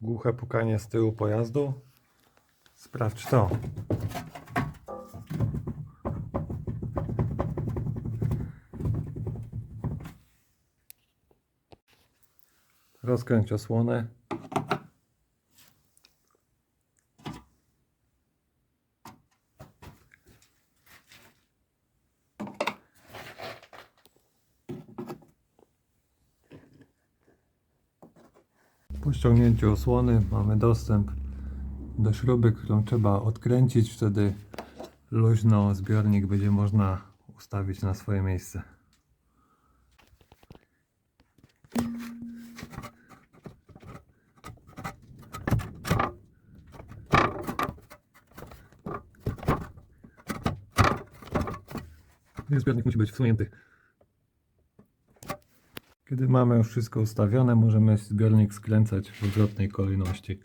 Głuche pukanie z tyłu pojazdu. Sprawdź to. Rozkręć osłonę. Po ściągnięciu osłony mamy dostęp do śruby, którą trzeba odkręcić. Wtedy luźno zbiornik będzie można ustawić na swoje miejsce. Zbiornik musi być wsunięty. Kiedy mamy już wszystko ustawione, możemy zbiornik skręcać w odwrotnej kolejności.